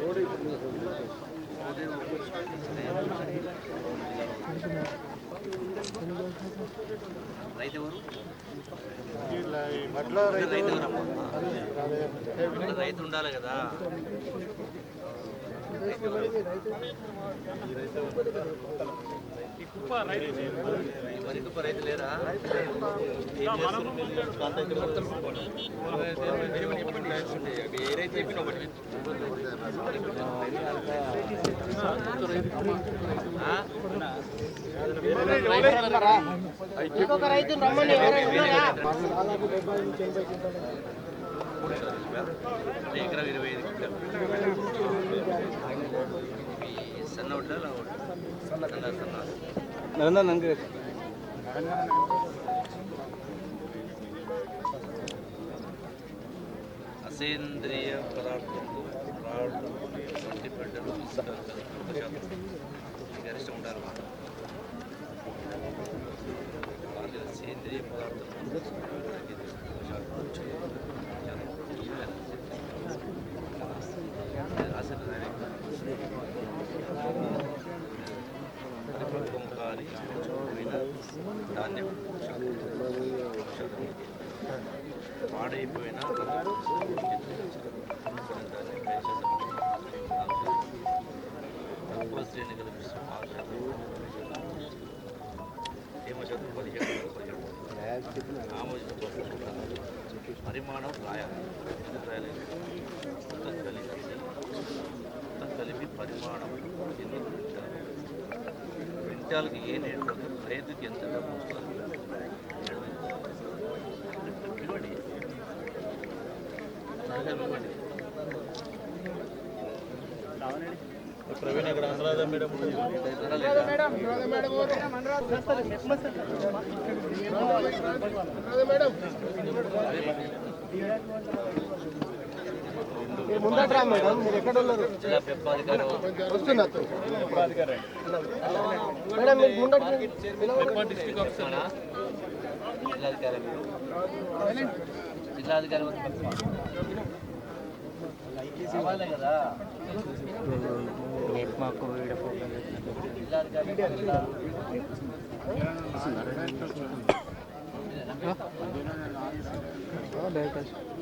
ఎవరు రైతు ఉండాలి రైతు రైతు కుప్ప రైతు లేరా ఏం చెప్పిన ఒకటి ఇంకొక రైతు రమ్మని ఎకరం ఇరవై ఐదు క్వింటాలు. ఈ సన్న వడ్లా సన్న సన్న అసేంద్రియ పదార్థాలు రాళ్ళు వంటి బిడ్డలు ఇసుక గరిష్టం ఉంటారు వాళ్ళు సేంద్రియ పదార్థాలు పరిపక్వం కాని పోయిన ధాన్యం పాడైపోయిన తక్కువ శ్రేణి గల మిశ్రమ ఆహారం తేమ శాతం పదిహేడు పదిహేడు ఆమోదిత పరిమాణం రాయాలి ఎందుకు రాయాలి మొత్తం కలిపి మొత్తం కలిపి పరిమాణం ఎన్ని క్వింటాలు క్వింటాల్కి ఏ పడుతుంది రైతుకి ఎంత డబ్బు వస్తుంది ఇవ్వండి. ఇవ్వండి. ప్రవీణ్ అక్కడ అనురాధ మేడం. ముందట్రా మేడం మీరు ఎక్కడ ఉన్నారు జిల్లా పెంపాధికారి వస్తున్నా మేడం మీరు ముందట డిస్ట్రిక్ట్ ఆఫీసరా జిల్లాధికారి మీరు జిల్లాధికారి ఇవ్వాలి కదా జిల్లాధికారి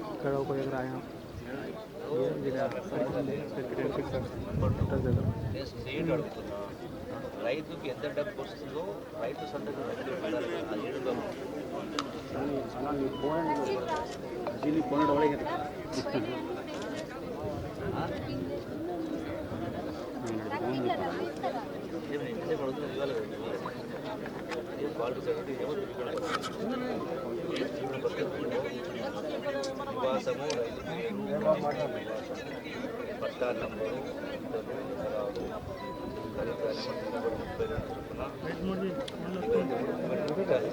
ఇక్కడ ఒక దగ్గర ఆయన నేను స్టేట్ అడుగుతున్నా రైతుకి ఎంత డబ్బు వస్తుందో రైతు సంతకం పెట్టి ఉండాలి పట్టా నంబరు ముప్పై రెండు నలభై క్వింటాలు.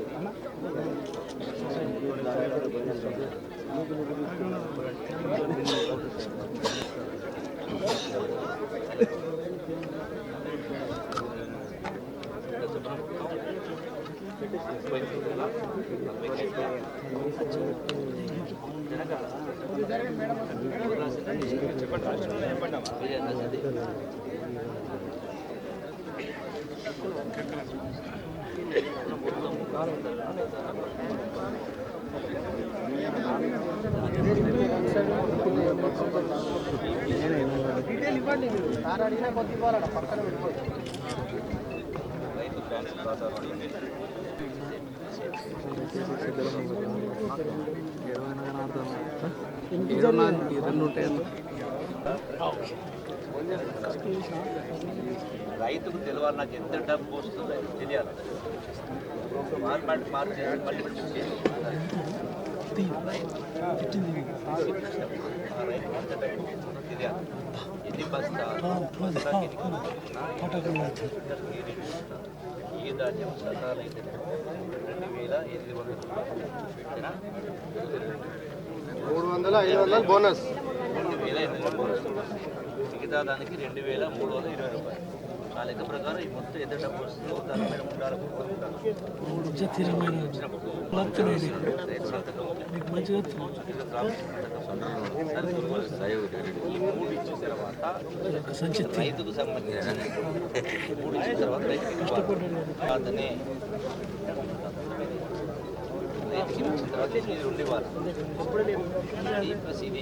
డీటెయిల్ ఇవ్వండి మీరు సార్ అడిగినా కొద్ది ఇవ్వాలట పక్కన పెట్టుకోండి రైతు బ్యాంక్ రైతుకు తెలియాలి నాకు ఎంత డబ్బు వస్తుందో తెలియాలి మార్చి మళ్ళీ ఎంత డబ్బు వస్తుందో తెలియాలి. ఎన్ని బస్తాలు ఈ ధాన్యం సకాలం రెండు వేల ఎనిమిది వందల రూపాయలు మూడు వందల ఐదు వందల బోనస్. మిగతా దానికి రెండు వేల మూడు వందల ఇరవై రూపాయలు. ఆ లెక్క ప్రకారం ఈ మొత్తం ఎంత డబ్బు వస్తుందో? దాని మీద ఉండాలి రైతుకు సంబంధించిన మూడు ఇచ్చిన తర్వాత రైతుకి. అతనే తర్వాత ఇది రెండు ఇవ్వాలి ఇది ప్లస్ ఇది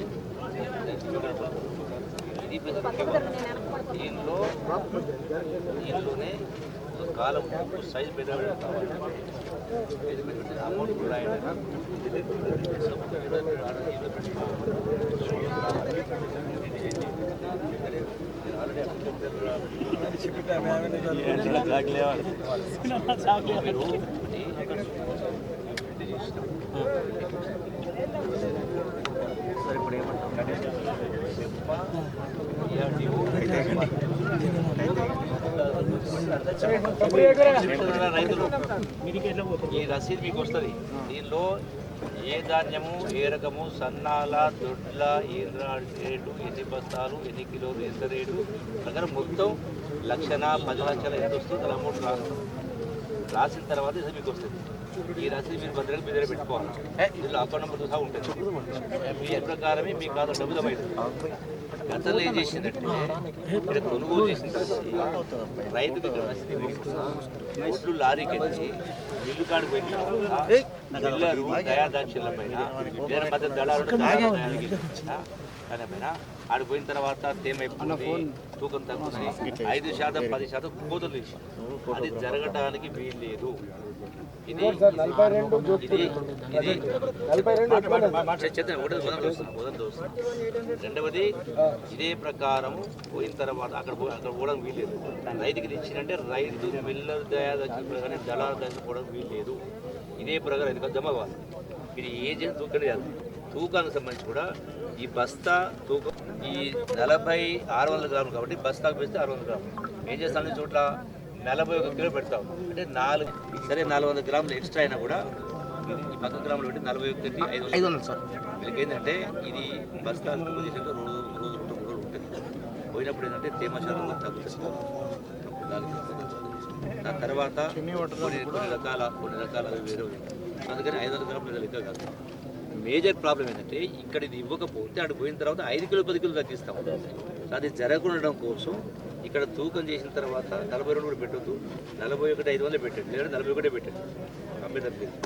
ఇది ప్లస్ ఇది దీనిలో దీనిలోనే కాలం సైజ్ పెద్ద కావాలి అమౌంట్ కూడా రాయండి. సో, ఈరోజు మీరు ఆర్డర్ ఈరోజు పెట్టుకోవాలి. మీరు సరే ఇప్పుడు ఏమంటాం రైతులు ఈ రసీదు మీకు వస్తుంది. దీనిలో ఏ ధాన్యము ఏ రకము సన్నాల దొడ్ల ఈర రేటు ఎన్ని బస్తాలు ఎన్ని కిలోలు ఎంత రేటు? ప్రకారం మొత్తం లక్షణ పది లక్షల ఎంత వస్తుంది అమౌంట్ రాస్తాం రాసిన తర్వాత ఇది మీకు వస్తుంది. ఈ రసీదు మీరు భద్రంగా మీ దగ్గర పెట్టుకోవాలి ఇందులో అకౌంట్ నెంబర్ సహా ఉంటుంది. మీ ప్రకారమే మీ ఖాతా డబ్బు జమ అవుతుంది. గతంలో ఏం చేసిందంటే ఇక్కడ కొనుగోలు చేసిన తర్వాత ఇవ్వకుండా ఒడ్లు లారీకి కాడికి పోయిన తర్వాత మిల్లరు దయాదాక్షిణ్ల పైన వేరే మధ్య దళారుడు దయాదాక్షిణ్లకి దాని పైన ఆడికి పోయిన తర్వాత తేమైపోతుంది తూకం తగ్గుతుంది. ఐదు శాతం పది శాతం కోతలు అది జరగడానికి వీలు లేదు ఇది రెండవది ఇదే ప్రకారం పోయిన తర్వాత అక్కడ అక్కడ పోవడం వీల్లేదు. రైతుకి ఇచ్చినంటే రైతు మిల్లర్ ప్రకారం దళాల దశ పోవడం వీల్లేదు. ఇదే ప్రకారం ఎందుకంటే జమ అవ్వాలి ఇది ఏ చేసి తూకం కాదు. తూకానికి సంబంధించి కూడా ఈ బస్తా తూకం ఈ నలభై ఆరు వందల గ్రాములు కాబట్టి బస్తాకు వేస్తే ఆరు వందల గ్రాములు. ఏం చేస్తాను చోట్ల నలభై ఒక కిలో పెడతాం. అంటే నాలుగు సరే నాలుగు వందల గ్రాములు ఎక్స్ట్రా అయినా కూడా ఈ పక్క గ్రాములు పెట్టి నలభై ఒకటి ఐదు ఐదు వందలు సార్. వీళ్ళకి ఏంటంటే ఇది బస్తా పొజిషన్గా రెండు రోజులు రెండు రోజులు ఉంటుంది. పోయినప్పుడు ఏంటంటే తేమ శాతం తగ్గుతుంది. దాని తర్వాత కొన్ని కొన్ని రకాల కొన్ని రకాల అవి వేరే. అందుకని ఐదు వందల గ్రాములు లెక్క కాదు. మేజర్ ప్రాబ్లం ఏంటంటే ఇక్కడ ఇది ఇవ్వకపోతే అక్కడ పోయిన తర్వాత ఐదు కిలో పది కిలో తగ్గిస్తాం. అది జరగకుండడం కోసం ఇక్కడ తూకం చేసిన తర్వాత నలభై రెండు కూడా పెట్టొద్దు. నలభై ఒకటి ఐదు వందలు పెట్టండి. లేదా నలభై ఒకటే పెట్టండి. అమ్మే తప్పింది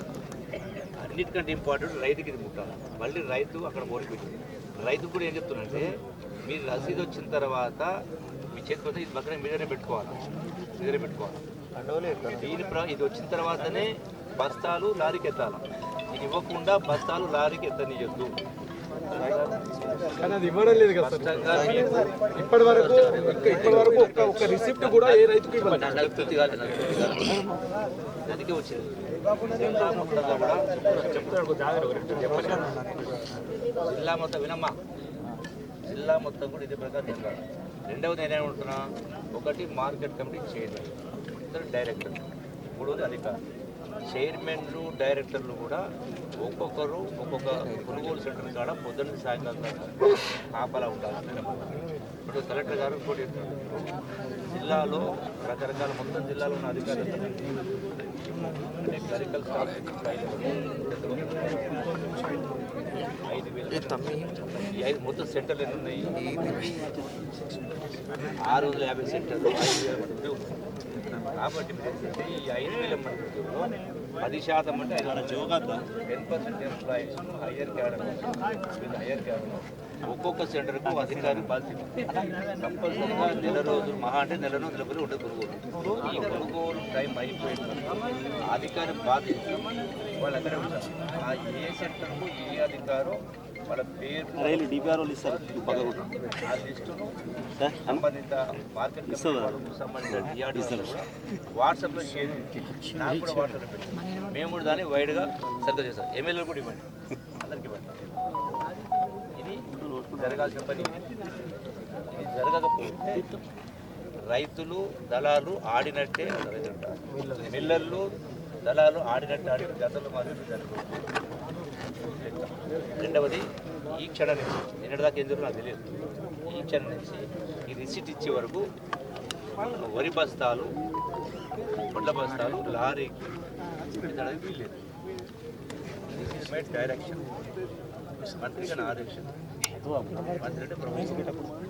అన్నిటికంటే ఇంపార్టెంట్ రైతుకి ఇది ముట్టాలి మళ్ళీ రైతు అక్కడ మోడి పెట్టింది. రైతు కూడా ఏం చెప్తున్నారంటే మీరు రసీదు వచ్చిన తర్వాత మీ చేతికి వస్తే ఇది పక్కన మీదనే పెట్టుకోవాలి. మీదనే పెట్టుకోవాలి. దీని ప్ర ఇది వచ్చిన తర్వాతనే బస్తాలు లారీకి ఎత్తాలి ఇవ్వకుండా బస్తాలు లారీకి ఎత్తనియొద్దు కానీ అది ఇవ్వడం లేదు కదా సార్. ఇప్పటి వరకు ఇంకా ఇప్పటి వరకు ఒక్క ఒక్క రిసిప్ట్ కూడా ఏ రైతుకు ఇవ్వలేదు. నాకు తృప్తి కాలేదు నాకు తృప్తి కాలేదు. అందుకే వచ్చింది. జిల్లా మొత్తం వినమ్మా. జిల్లా మొత్తం కూడా ఇదే ప్రకారం జరగాలి రెండవది నేనేమంటున్నా ఒకటి మార్కెట్ కమిటీ చైర్మన్ ఇద్దరు డైరెక్టర్ మూడవది అధికారులు చైర్మన్లు డైరెక్టర్లు కూడా ఒక్కొక్కరు ఒక్కొక్క కొనుగోలు సెంటర్ కాడ పొద్దున్న సాయంకాలం కాపలా ఉండాలి ఇప్పుడు కలెక్టర్ గారు చెప్తున్నారు. జిల్లాలో రకరకాల మొత్తం జిల్లాలో ఉన్న అధికారులు అంటే క్లరికల్ ఐదు వేలు ఈ ఐదు మొత్తం సెంటర్లు ఎన్ని ఉన్నాయి? ఆరు వందల యాభై సెంటర్లు. ఐదు వేల కాబట్టి ఈ ఐదు వేల మంది పది శాతం అంటే ten percent employees higher cadre with higher cadre ఒక్కొక్క సెంటర్కు అధికారి బాధ్యత కంపల్సరీగా నెల రోజులు మహా అంటే నెల రోజుల పని ఉండే కొనుగోలు. ఈ కొనుగోలు టైం అయిపోయింది అధికారి బాధ్యత వాళ్ళు అక్కడే ఉంటారు. ఆ ఏ సెంటర్కు ఏ అధికారో వాళ్ళ పేరు డిపిఆర్ ఇస్తారు. ఆ లిస్టును సంబంధిత మార్కెట్ సంబంధించిన వాట్సాప్లో షేర్. నాకు కూడా వాట్సాప్లో పెట్టండి. మేము కూడా దాన్ని వైడ్గా సర్కిల్ చేస్తాం. ఎమ్మెల్యేలు కూడా ఇవ్వండి. అందరికి ఇవ్వండి. ఇది జరగాల్సిన పని. ఇది జరగకపోతే రైతులు దళాలు ఆడినట్టే రైతులు. మిల్లర్లు దళాలు ఆడినట్టు ఆడిన గతంలో మాత్రం జరగదు రెండవది ఈ క్షణం నుంచి ఏం జరుగుతుందో నాకు తెలియదు. ఈ క్షణం నుంచి ఈ రిసిట్ ఇచ్చే వరకు వరి బస్తాలు వడ్ల బస్తాలు లారీకి చూపించడానికి వీల్లేదు. దిస్ ఇస్ మై డైరెక్షన్ మంత్రి గారి ఆదేశం. మంత్రి అంటే ప్రభుత్వం.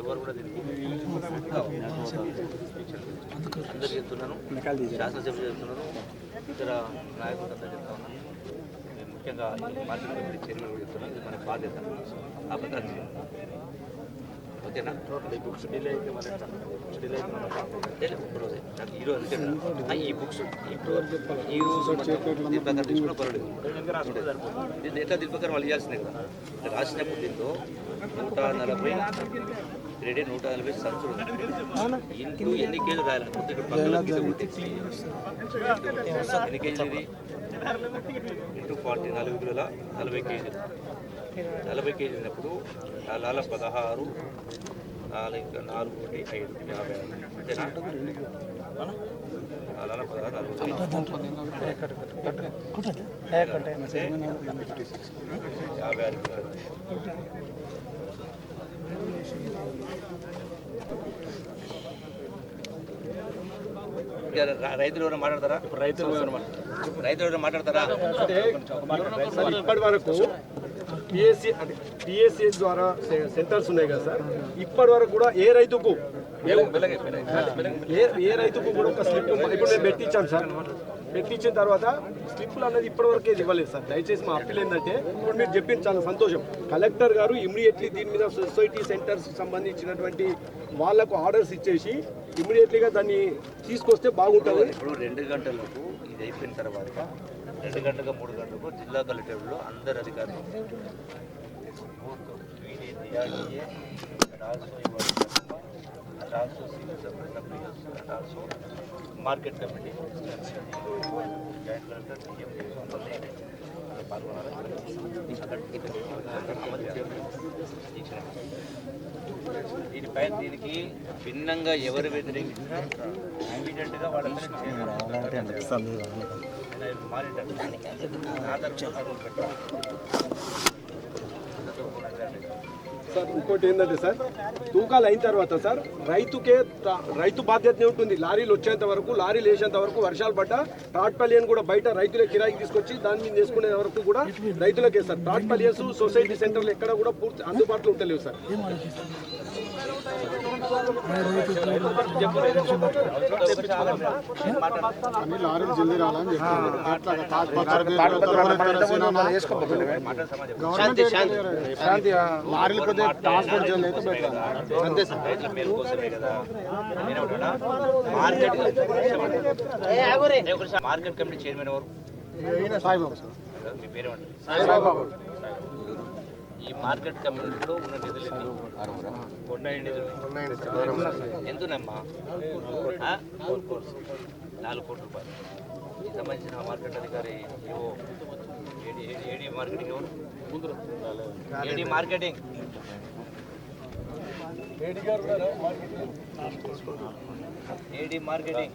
ఎవరు కూడా దీనికి అందరు చెప్తున్నాను. శాసనసభ చెప్తున్నాను ఇతర నాయకులు అందరూ చెప్తా ఉన్నాను నేను ముఖ్యంగా కమిటీ చైర్మన్ కూడా చెప్తున్నాను ఇది మన బాధ్యత. ఆ చేయాలి. ఓకేనా? ఈ బుక్స్ డిలే అయితే మన ఎట్లా? బుక్స్ డిలే అయితే మన లేదు, ఒక్క రోజే. నాకు ఈ రోజు అంతేనా? ఆ, ఈ బుక్స్ ఇప్పుడు ఈ రోజు మొత్తం దీని ప్రకారం తీసుకున్న పర్వాలేదు దీన్ని ఎట్లా దీని ప్రకారం వాళ్ళు ఇవ్వాల్సిందే కదా? ఇట్లా రాసినప్పుడు దీంతో నూట నలభై గ్రేడే నూట నలభై సంచులు. ఉన్నాయి. ఇంటూ ఎన్ని కేజీలు రాయాలి. ఎన్ని కేజీలు ఇది? ఇంటూ ఫార్టీ నాలుగు కిలోల నలభై కేజీలు. నలభై కేజీలు ఉన్నప్పుడు నలాల పదహారు నాలుగు నాలుగు ఒకటి ఐదు యాభై ఆరు. అంతేనా? నలాల పదహారు నాలుగు యాభై ఆరు కిలోలు. రైతులు ఎవరైనా మాట్లాడతారా? రైతులు రైతులు ఎవరైనా మాట్లాడతారా? సార్ ఇప్పటి వరకు పిఎస్సి అంటే ద్వారా సెంటర్స్ ఉన్నాయి కదా సార్? ఇప్పటి వరకు కూడా ఏ రైతుకు ఏ రైతుకు కూడా ఒక స్లిప్ ఇప్పుడు నేను పెట్టించాను సార్. పెట్టించిన తర్వాత స్లిప్లు అనేది ఇప్పటివరకు ఏది ఇవ్వలేదు సార్. దయచేసి మా అప్పీల్ ఏంటంటే ఇప్పుడు మీరు చెప్పింది చాలా సంతోషం. కలెక్టర్ గారు ఇమీడియట్లీ దీని మీద సొసైటీ సెంటర్స్ సంబంధించినటువంటి వాళ్ళకు ఆర్డర్స్ ఇచ్చేసి ఇమీడియట్లీగా దాన్ని తీసుకొస్తే బాగుంటుంది. ఇప్పుడు రెండు గంటలకు ఇది అయిపోయిన తర్వాత రెండు గంటలకు మూడు గంటలకు జిల్లా కలెక్టర్లో అందరు అధికారులు market committee joint collector CM మళ్ళీ అందులో పాల్గొనాలి దీనిపై దీనికి భిన్నంగా ఎవరు వ్యతిరేకించినా ఇమీడియట్గా సార్ ఇంకోటి ఏంటంటే సార్ తూకాలు అయిన తర్వాత సార్ రైతుకే రైతు బాధ్యతనే ఉంటుంది. లారీలు వచ్చేంత వరకు లారీలు వేసేంత వరకు వర్షాలు పడ్డా టాట్పల్లియన్ కూడా బయట రైతులే కిరాయికి తీసుకొచ్చి దాని మీద వేసుకునే వరకు కూడా రైతులకే సార్. టాట్పల్లియన్స్ సొసైటీ సెంటర్లు ఎక్కడ కూడా పూర్తి అందుబాటులో ఉంటలేవు సార్. మార్కెట్ కమిటీ చైర్మన్ ఎవరు సాయిబాబు సార్ మీ పేరు సాయిబాబు ఈ మార్కెట్ కమ్యూనిటీలో ఉన్న నిధులు ఎన్ని? ఉన్నాయి నిధులు ఎంతనమ్మా ఆ? నాలుగు కోట్ల రూపాయలు. దీనికి సంబంధించిన మార్కెట్ అధికారి AO AD AD AD marketing ఎవరు? AD marketing. AD marketing.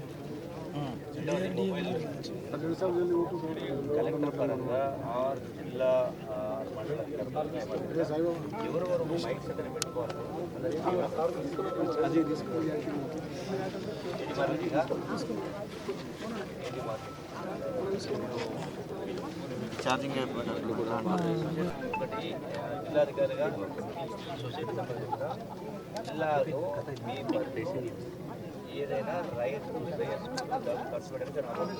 ఆ, మండల కర్నూలు ఎవరెవరు మైక్ సెట్ పెట్టుకోవాలి ఎన్ని మార్కెట్గా? ఎన్ని మార్కెట్? ఛార్జింగ్ అయిపోయింది ఒకటి జిల్లాధికారిగా సొసైటీ సంబంధించిన జిల్లాలో మీ పరిస్థితి ఏదైనా రైతు ఖర్చు పెట్టడానికి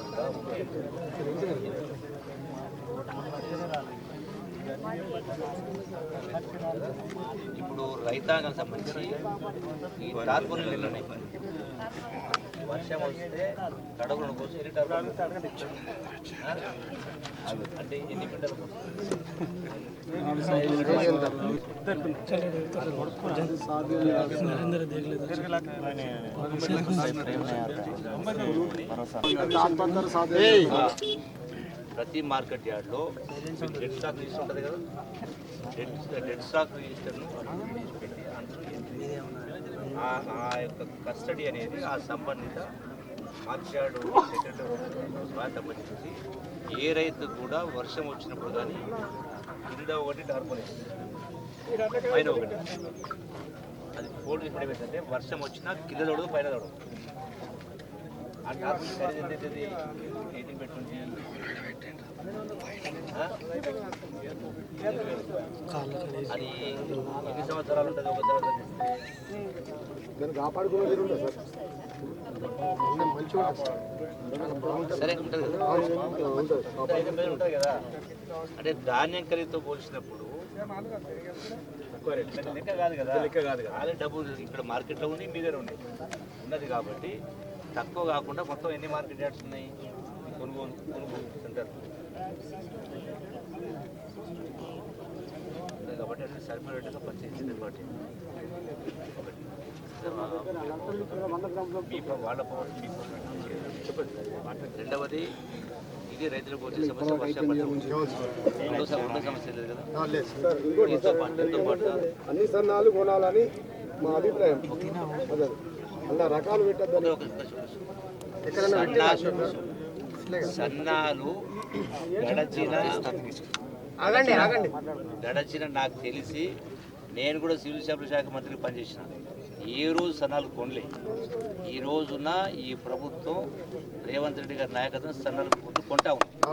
ఇప్పుడు రైతాంగం సంబంధించి ఈ టార్పులు ఉన్నాయి వర్షం వస్తే కడగడం కోసం ఎన్ని టార్పులు అంటే ఎన్ని బిడ్డలు ప్రతి మార్కెట్ యార్డ్లో డెడ్ స్టాక్ రిజిస్టర్ ఉంటుంది కదా. డెడ్ డెడ్ స్టాక్ రిజిస్టర్ను ఆ- యొక్క కస్టడీ అనేది ఆ సంబంధిత మార్చాడు సెక్రటరీ సంబంధించి ఏ రైతు కూడా వర్షం వచ్చినప్పుడు కానీ కింద ఒకటి టార్పోలేస్ పైన ఒకటి. అది ఫోల్డ్ ఇప్పుడు ఏమైందంటే వర్షం వచ్చినా కింద తోడదు పైన తోడదు ఆ అవుతుంది ఎయిటీన్ పెట్టుంటే అది ఎన్ని సంవత్సరాలు ఉంటుంది? ఒక తర్వాత? దాన్ని ఉంటుంది సార్? మంచిగా కదా. అంటే ధాన్యం ఖరీదుతో పోల్చినప్పుడు లెక్క కాదు కదా. లెక్క కాదు కదా. అదే డబ్బు ఇక్కడ మార్కెట్లో ఉంది మీ దగ్గర ఉంది. ఉన్నది కాబట్టి తక్కువ కాకుండా మొత్తం ఎన్ని మార్కెట్ యార్డ్స్ ఉన్నాయి? కొనుగోలు కొనుగోలు సెంటర్. కాబట్టి అన్ని సరిపడేట్టుగా పనిచేసింది కాబట్టి ఒకటి. మీ ప- వాళ్ళ పవర్ మీ పవర్ చెప్పండి రెండవది ఇది రైతులకు వచ్చే సమస్య వర్షం పడడం రెండో సమ- రెండో సమస్య లేదు. కదా అన్ని సన్నాలు కొనాలని మా అభిప్రాయం. అలా రకాలు. సన్నా- సన్నాలు గడచిన ఆగండి ఆగండి. గడచిన నాకు తెలిసి నేను కూడా సివిల్ సప్లై శాఖ మంత్రికి పనిచేసిన. ఏ రోజు సన్నాలు కొనలే. ఈ రోజున ఈ ప్రభుత్వం రేవంత్ రెడ్డి గారి నాయకత్వం సన్నాలు కొట్టు కొంటా ఉంది.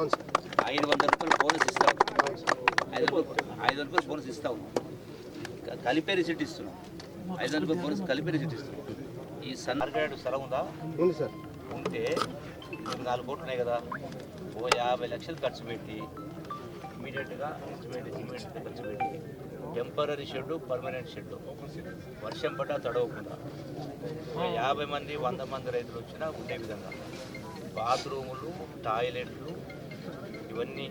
ఐదు వందల రూపాయలు బోనస్ ఇస్తా ఐదు ఐదు వందల రూపాయలు బోనస్ ఇస్తా క- కలిపే రిసిట్ ఇస్తున్నాం. ఐదు వందల రూపాయలు బోనస్ కలిపే రిసిట్ ఇస్తున్నాం. ఈ సన్నర్గాడు స్థలం ఉందా? ఉంది సార్. ఉంటే నాలుగు కోట్లు ఉన్నాయి కదా. ఓ యాభై లక్షలు ఖర్చు పెట్టి ఇమీడియట్గా ఎస్టిమేట్ సిమెంట్ ఖర్చు పెట్టి టెంపరీ షెడ్ పర్మనెంట్ షెడ్ వర్షం పడ్డా తడవకుండా. యాభై మంది వంద మంది రైతులు వచ్చినా ఉండే విధంగా. బాత్రూములు టాయిలెట్లు ఇవన్నీ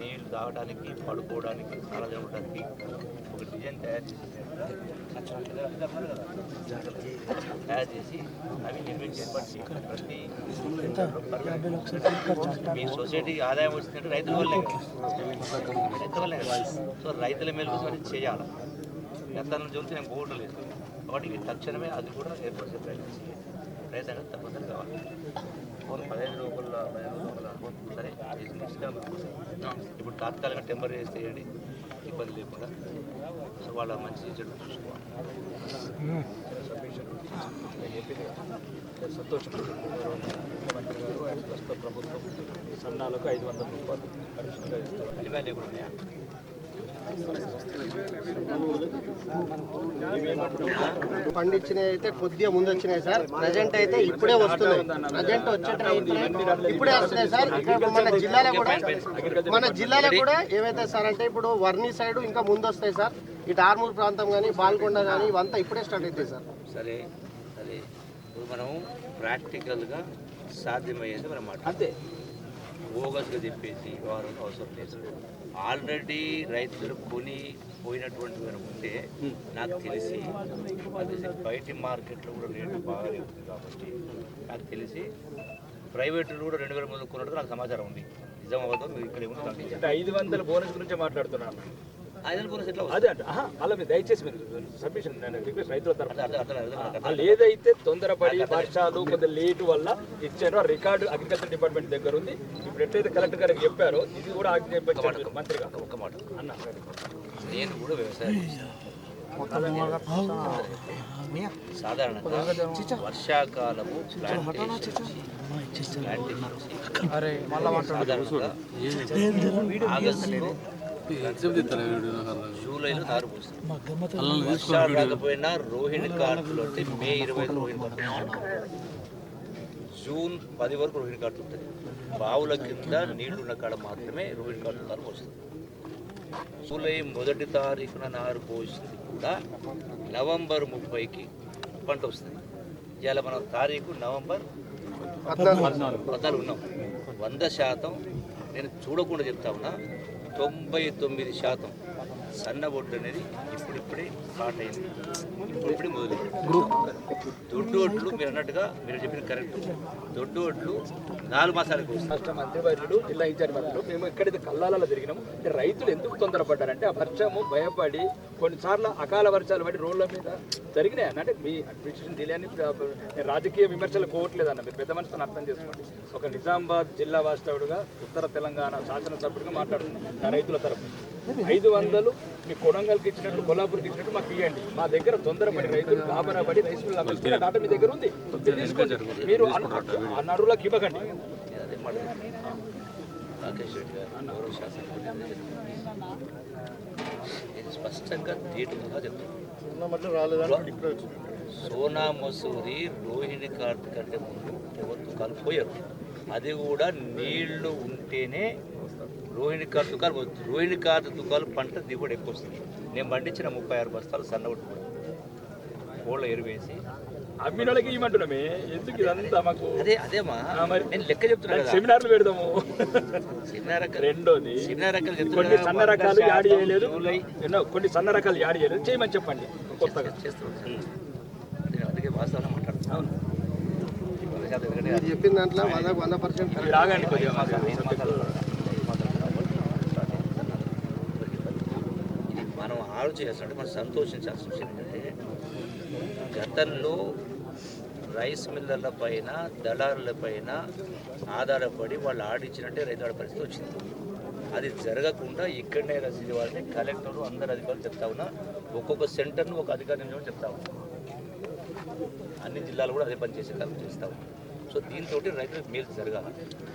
నీళ్ళు తాగడానికి పడుకోవడానికి స్నానం ఒక డిజైన్ తయారు చేసి తయారు చేసి అవి నిర్మించి ఏర్పాటు ప్రతి మీ సొసైటీకి ఆదాయం వచ్చిందంటే రైతుల వల్లే కదా. రైతుల వల్లే సో రైతుల మేలు కోసం చేయాలి. గతంలో చూస్తే నేను కోరలేదు కాబట్టి తక్షణమే అది కూడా ఏర్పాటు ప్రయత్నం చేయాలి రైతాంగం తప్పనిసరి కావాలి. పదిహేను రూపాయల పదిహేను రూపాయల సరే ఇప్పుడు తాత్కాలిక టెంపర్ చేస్తే చేయండి ఇబ్బంది లేకుండా సో వాళ్ళ మంచి చెడు చూసుకోవాలి. సంతోషం. గారు ప్రస్తుత ప్రభుత్వం సన్నాలకు ఐదు వందల రూపాయలు. అడిషనల్గా ఇస్తారు డిమాండ్ ఉన్నాయా? పండించినవి అయితే కొద్దిగా ముందు వచ్చినాయి సార్. ప్రజెంట్ అయితే ఇప్పుడే వస్తున్నాయి. ప్రజెంట్ వచ్చే ఇప్పుడే వస్తున్నాయి సార్. మన జిల్లాలో కూడా మన జిల్లాలో కూడా ఏవైతే సార్ అంటే ఇప్పుడు వర్ణి సైడ్ ఇంకా ముందు వస్తాయి సార్. ఇటు ఆర్మూర్ ప్రాంతం కానీ బాల్కొండ కానీ ఇవంతా ఇప్పుడే స్టార్ట్ అవుతాయి సార్. సరే సరే. ఇప్పుడు మనం ప్రాక్టికల్గా సాధ్యమయ్యేది మనం అంతే. బోగస్గా చెప్పేసి వారు అవసరం లేదు. ఆల్రెడీ రైతులు కొని పోయినటువంటి వారు ఉంటే నాకు తెలిసి అది బయటి మార్కెట్లో కూడా రేటు బాగా ఉంది కాబట్టి నాకు తెలిసి ప్రైవేట్లు కూడా రెండు వేల మంది కొన్నట్టు నాకు సమాచారం ఉంది. నిజం అవ్వదు మీరు ఇక్కడ ఐదు వందల బోనస్ గురించి మాట్లాడుతున్నాను అదే అంటే మీరు దయచేసి మీరు సబ్మిషన్ నేను రిక్వెస్ట్ రైతుల తరఫున. వాళ్ళు ఏదైతే తొందరపడి వర్షాలు కొంత లేటు వల్ల ఇచ్చారో రికార్డు అగ్రికల్చర్ డిపార్ట్మెంట్ దగ్గర ఉంది. ఇప్పుడు ఎట్లయితే కలెక్టర్ గారికి చెప్పారో ఇది కూడా ఆజ్ఞాపించారు మంత్రిగా ఒక్క మాట. అన్న. నేను కూడా వ్యవసాయం సాధారణంగా వర్షాకాలము ప్లాంటేషన్ సాధారణంగా ఆగస్టులో జూలైలో పోస్తుంది. వర్షాలు రాకపోయినా రోహిణి కార్డులు అంటే మే ఇరవై ఐదు రోహిణి కార్డు జూన్ పది వరకు రోహిణి కార్డు ఉంటుంది బావుల కింద నీళ్ళు ఉన్న కాడ మాత్రమే రోహిణి కార్డు నారు పోస్తుంది. జూలై మొదటి తారీఖున నారు పోసింది కూడా నవంబర్ ముప్పైకి పంట వస్తుంది. ఇవాళ మనం తారీఖు నవంబర్ పద్నాలుగు ఉన్నాం. వంద శాతం నేను చూడకుండా చెప్తా ఉన్నా. తొంభై తొమ్మిది శాతం. సన్నబొట్టు అనేది ఇప్పుడిప్పుడే స్టార్ట్ అయింది. ఇప్పుడిప్పుడే మొదలైంది. దొడ్డు ఒడ్లు మీరు అన్నట్టుగా మీరు చెప్పిన కరెక్ట్. దొడ్డు ఒడ్లు నాలుగు మాసాలకు రాష్ట్ర మంత్రివర్యులు జిల్లా ఇన్ఛార్జ్ మంత్రులు మేము ఎక్కడైతే కల్లాలలో తిరిగినాము అంటే రైతులు ఎందుకు తొందరపడ్డారంటే ఆ వర్షము భయపడి కొన్నిసార్లు అకాల వర్షాలు పడి రోడ్ల మీద జరిగినాయి అన్న. అంటే మీ అడ్మినిస్ట్రేషన్ డిలే అని రాజకీయ విమర్శలు కోవట్లేదు అన్న మీరు పెద్ద మనిషిని అర్థం చేసుకోండి. ఒక నిజామాబాద్ జిల్లా వాస్తవుడుగా ఉత్తర తెలంగాణ శాసనసభ్యుడిగా మాట్లాడుతున్నాను నా రైతుల తరపు ఐదు వందలు మీ కొడంగల్కి ఇచ్చినట్టు కొల్లాపూర్కి ఇచ్చినట్టు మాకు ఇవ్వండి మా దగ్గర తొందరపడి రైతులు గాబరా పడి రైస్ మిల్లు అమ్ముతున్న డాటా మీ దగ్గర ఉంది. మీరు తీసుకోండి. మీరు నరులకు ఇవ్వకండి. రాకేష్ రెడ్డి గారు గౌరవ శాసనసభ్యులు. స్పష్టంగా తీటుగా సోనా మసూరి రోహిణి కార్తీ కంటే ముందు ఎవరు తుకాలు పోయారు? అది కూడా నీళ్ళు ఉంటేనే రోహిణి కార్తీ తుకాలు పోతుంది రోహిణి కార్తీ తుకాలు పంట దిగుబడి ఎక్కువ వస్తుంది నేను పండించిన ముప్పై ఆరు బస్తాలు సన్నబడి కోళ్ళ ఎరువేసి. అమ్మినోళ్ళకి ఇవ్వమంటున్నామే. ఎందుకు ఇదంతా మాకు? అదే అదేమా. నేను లెక్క చెప్తున్నా కదా. సెమినార్లు పెడదాము. చిన్న రకాలు. రెండోది చిన్న రకాలు కొన్ని సన్న రకాలు యాడ్ చేయలేదు. ఎన్నో కొన్ని సన్న రకాలు యాడ్ చేయలేదు. చేయమని చెప్పండి. కొత్తగా. చేస్తున్నాను నేను అందుకే వాస్తవంగా మాట్లాడుతున్నాను చెప్పిన దాంట్లో వంద వంద పర్సెంట్ రాగండి కొద్దిగా ఐదు మాసాలు ఐదు మాసాలు ఐదు మాసాలు కాబట్టి స్టార్ట్ అయింది. ఇది మనం ఆలోచించాల్సిన మనం సంతోషించాల్సిన విషయం ఏంటంటే గతంలో రైస్ మిల్లర్ల పైన దళారుల పైన ఆధారపడి వాళ్ళు ఆడించినట్టే రైతుల పరిస్థితి వచ్చింది. అది జరగకుండా ఇక్కడనే రసీదు వాళ్ళని కలెక్టర్లు అందరు అధికారులు చెప్తా ఉన్నా ఒక్కొక్క సెంటర్ను ఒక అధికారి నియమం చెప్తా ఉన్నా. అన్ని జిల్లాలు కూడా అదే పని చేస్తా ఉన్నాం. సో దీంతో రైతులకు మేలు జరగాలి.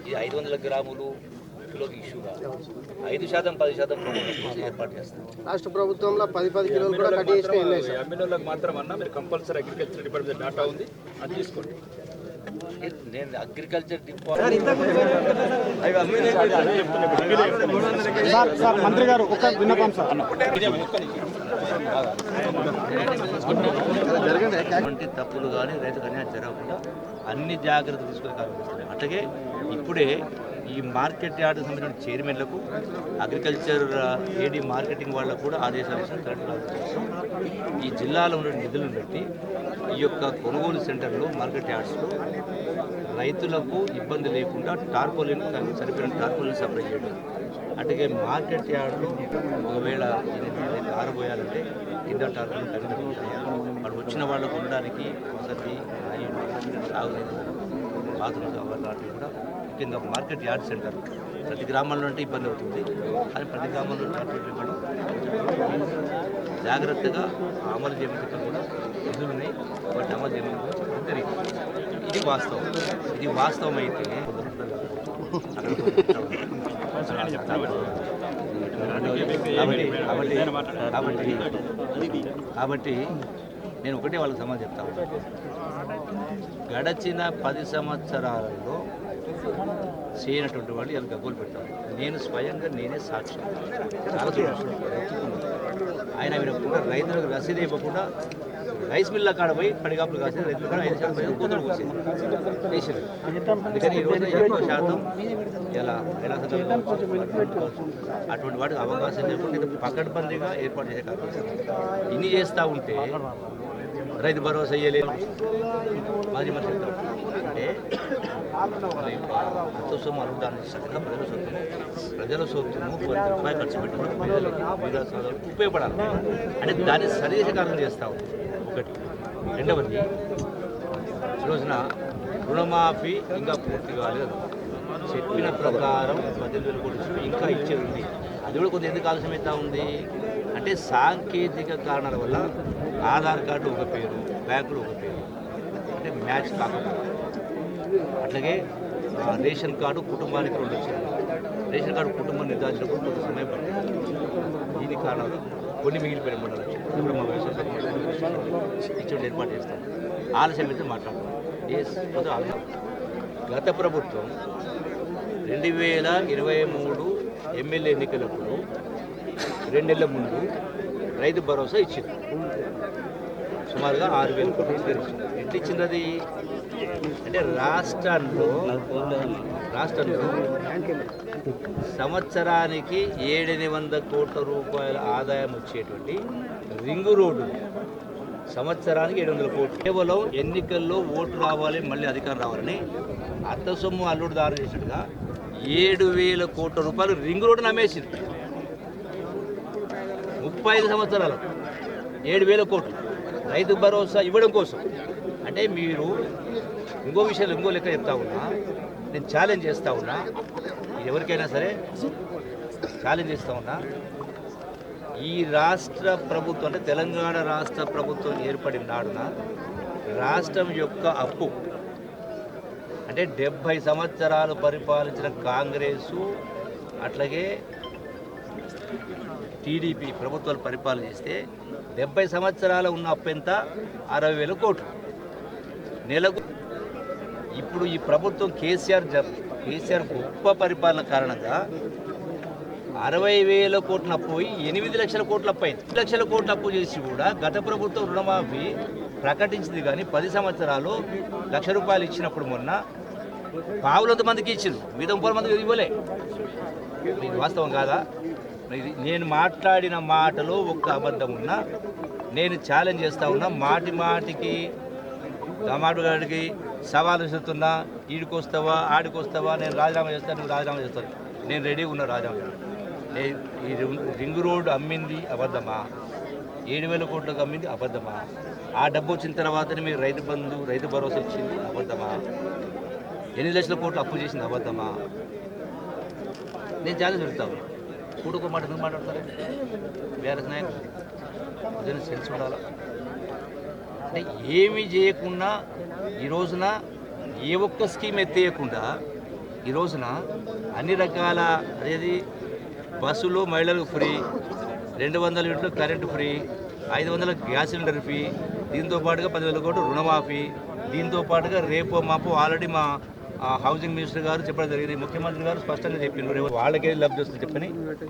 ఈ ఐదు వందల గ్రాములు కిలోకి ఇష్యూ కాదు. ఐదు శాతం పది శాతం ఏర్పాటు చేస్తాం రాష్ట్ర ప్రభుత్వంలో పది పది కిలోలు కూడా కట్ సార్. అమ్మినోళ్ళకి మాత్రం అన్నా మీరు కంపల్సరీ అగ్రికల్చర్ డిపార్ట్మెంట్ డాటా ఉంది అది తీసుకోండి. నేను అగ్రికల్చర్ డిపార్ట్మెంట్ మంత్రి గారు ఒక విన్నపం సార్. ఎటువంటి తప్పులు కానీ రైతుకు అన్యాయం జరగకుండా అన్ని జాగ్రత్తలు తీసుకునే కార్యక్రమం అట్లాగే ఇప్పుడే ఈ మార్కెట్ యార్డ్ సంబంధించిన చైర్మన్లకు అగ్రికల్చర్ ఏడి మార్కెటింగ్ వాళ్ళకు కూడా ఆదేశాలు ఇచ్చిన కలెక్టర్ ఈ జిల్లాలో ఉన్న నిధులను బట్టి ఈ యొక్క కొనుగోలు సెంటర్లో మార్కెట్ యార్డ్స్లో రైతులకు ఇబ్బంది లేకుండా టార్పోలిన్ సరిపోయిన టార్పోలిన్ సప్లై చేయడం. అటుగే మార్కెట్ యార్డ్లు ఒకవేళ ఆరబోయాలంటే కింద టార్పోలిన్ కలిగి వాళ్ళు వచ్చిన వాళ్ళకు ఉండడానికి వసతి నీళ్ళు బాత్రూమ్స్ అవన్నీ కూడా ముఖ్యంగా మార్కెట్ యార్డ్ సెంటర్. ప్రతి గ్రామంలో అంటే ఇబ్బంది అవుతుంది. కానీ ప్రతి గ్రామంలో టార్పోలిన్ ఇవ్వడం జాగ్రత్తగా అమలు చేయడానికి కూడా నిధులు ఉన్నాయి. వాటి అమలు చేయమని చెప్పడం జరిగింది. ఇది వాస్తవం. ఇది వాస్తవం అయితే కాబట్టి కాబట్టి కాబట్టి కాబట్టి నేను ఒకటే వాళ్ళకి సమాధానం చెప్తాను గడచిన పది సంవత్సరాలలో చేయనటువంటి వాళ్ళు ఇలా గగ్గోలు పెడతారు. నేను స్వయంగా నేనే సాక్షి. ఆయన వినకుండా రైతులకు రసీదు ఇవ్వకుండా రైస్ మిల్ల కాడ పోయి పడిగాపులు కాసి రైతులు కూడా ఐదు శాతం పైన కూతురు పోసింది అందుకని ఈ ఎక్కువ శాతం ఇలా కైలాసంలో అటువంటి వాటికి అవకాశం లేకుండా పకడ్బందీగా ఏర్పాటు చేసే కార్యక్రమం. ఇన్ని చేస్తూ ఉంటే రైతు భరోసా ఇయ్యలేదు. మాజీ మంత్రి అంటే అంత సొమ్ము అడుగుదాన్ని సరిగ్గా ప్రజల ప్రజల సొమ్ము కొంత రూపాయి ఖర్చు పెట్టుకుని పేదలకి వీర ఉపయోగపడాలి అంటే దాన్ని సరిచేసే కార్యం చేస్తాం ఒకటి రెండవది రోజున రుణమాఫీ ఇంకా పూర్తి కాలేదు చెప్పిన ప్రకారం పద్దెనిమిది వేల కోట్లు ఇంకా ఇచ్చేది ఉంది అది కూడా కొంత ఎందుకు ఆలస్యం ఉంది అంటే సాంకేతిక కారణాల వల్ల ఆధార్ కార్డు ఒక పేరు బ్యాంకులు ఒక పేరు అంటే మ్యాచ్ కాకపోతే. అట్లాగే రేషన్ కార్డు కుటుంబానికి రెండు లక్షలు. రేషన్ కార్డు కుటుంబం నిర్ధారించినప్పుడు కొంత సమయం పడుతుంది. దీని కారణాలు కొన్ని మిగిలిపోయిన మూడు లక్షలు. ఇప్పుడు మా వ్యవసాయ శాఖ ఏర్పాటు చేస్తాం. ఆలస్యం అయితే మాట్లాడతాం ఆలస్యం. గత ప్రభుత్వం రెండు వేల ఇరవై మూడు ఎమ్మెల్యే ఎన్నికలప్పుడు రెండేళ్ళ ముందు రైతు భరోసా ఇచ్చింది. సుమారుగా ఆరు వేల కోట్లు ఇచ్చింది. ఎట్లా ఇచ్చింది అది? అంటే రాష్ట్రంలో రాష్ట్రంలో సంవత్సరానికి ఏడెనిమిది వంద కోట్ల రూపాయల ఆదాయం వచ్చేటువంటి రింగు రోడ్డు సంవత్సరానికి ఏడు వందల కోట్లు. కేవలం ఎన్నికల్లో ఓటు రావాలి మళ్ళీ అధికారం రావాలని అత్త సొమ్ము అల్లుడు దారు చేసినట్టుగా ఏడు వేల కోట్ల రూపాయలు రింగ్ రోడ్డును అమ్మేసింది ముప్పై ఐదు సంవత్సరాలు. ఏడు వేల కోట్లు. రైతు భరోసా ఇవ్వడం కోసం. అంటే మీరు ఇంకో విషయాలు ఇంకో లెక్క చెప్తా ఉన్నా. నేను ఛాలెంజ్ చేస్తా ఉన్నా. ఎవరికైనా సరే ఛాలెంజ్ చేస్తా ఉన్నా. ఈ రాష్ట్ర ప్రభుత్వం అంటే తెలంగాణ రాష్ట్ర ప్రభుత్వం ఏర్పడిన నాడున రాష్ట్రం యొక్క అప్పు అంటే డెబ్భై సంవత్సరాలు పరిపాలించిన కాంగ్రెసు అట్లాగే టీడీపీ ప్రభుత్వాలు పరిపాలన చేస్తే డెబ్బై సంవత్సరాలు ఉన్న అప్పు ఎంత? అరవై వేల కోట్లు. నెలకు ఇప్పుడు ఈ ప్రభుత్వం కేసీఆర్ కేసీఆర్ గొప్ప పరిపాలన కారణంగా అరవై వేల కోట్ల అప్పు పోయి ఎనిమిది లక్షల కోట్ల అప్పు అయింది ఎనిమిది లక్షల కోట్ల అప్పు చేసి కూడా గత ప్రభుత్వం రుణమాఫీ ప్రకటించింది కానీ పది సంవత్సరాలు లక్ష రూపాయలు ఇచ్చినప్పుడు మొన్న పావులంత మందికి ఇచ్చింది మిగతా ముప్పై మందికి ఇవ్వలే. ఇది వాస్తవం కాదా? ఇది నేను మాట్లాడిన మాటలో ఒక్క అబద్ధం ఉన్నా నేను ఛాలెంజ్ చేస్తా ఉన్నా మాటి మాటికి టమాటో గారికి సవాలు విసురుతున్నా ఈడికొస్తావా ఆడికొస్తావా నేను రాజీనామా చేస్తాను నువ్వు రాజీనామా చేస్తాను నేను రెడీగా ఉన్నా రాజీనామా నేను ఈ రింగ్- రోడ్ అమ్మింది అబద్ధమా? ఏడు వేల కోట్లకు అమ్మింది అబద్ధమా? ఆ డబ్బు వచ్చిన తర్వాతనే మీరు రైతు బంధు రైతు భరోసా ఇచ్చింది అబద్ధమా? ఎనిమిది లక్షల కోట్లు అప్పు చేసింది అబద్ధమా? నేను ఛాలెంజ్ పెడతాను కూడుకో మాట ఎందుకు మాట్లాడతారు బీఆర్ఎస్ నాయకులు సెన్స్ ఉండాలా? అంటే ఏమి చేయకుండా ఈ రోజున ఏ ఒక్క స్కీమ్ ఎత్తేయకుండా ఈ రోజున అన్ని రకాల అదేది బస్సులు మహిళలకు ఫ్రీ రెండు వందల యూనిట్లు కరెంటు ఫ్రీ ఐదు వందల గ్యాస్ సిలిండర్ ఫ్రీ దీంతో పాటుగా పదివేల కోట్లు రుణమాఫీ దీంతో పాటుగా రేపు మాపు ఆల్రెడీ మా హౌసింగ్ మినిస్టర్ గారు చెప్పడం జరిగింది. ముఖ్యమంత్రి గారు స్పష్టంగా చెప్పిండ్రు రేపు వాళ్ళకే లబ్ధి వస్తుంది చెప్పని.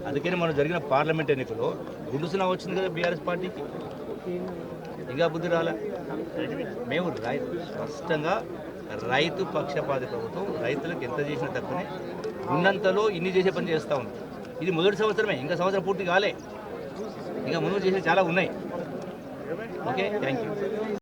అందుకని మనం జరిగిన పార్లమెంట్ ఎన్నికలో గుండుసునా వచ్చింది కదా బీఆర్ఎస్ పార్టీకి. ఇంకా బుద్ధి రాలే. మేము రైతు స్పష్టంగా రైతు పక్షపాతి ప్రభుత్వం రైతులకు ఎంత చేసినా తక్కువనే ఉన్నంతలో ఇన్ని చేసే పని చేస్తూ ఉంది. ఇది మొదటి సంవత్సరమే ఇంకా సంవత్సరం పూర్తి కాలే. ఇంకా ముందు చేసే చాలా ఉన్నాయి. Okay thank you.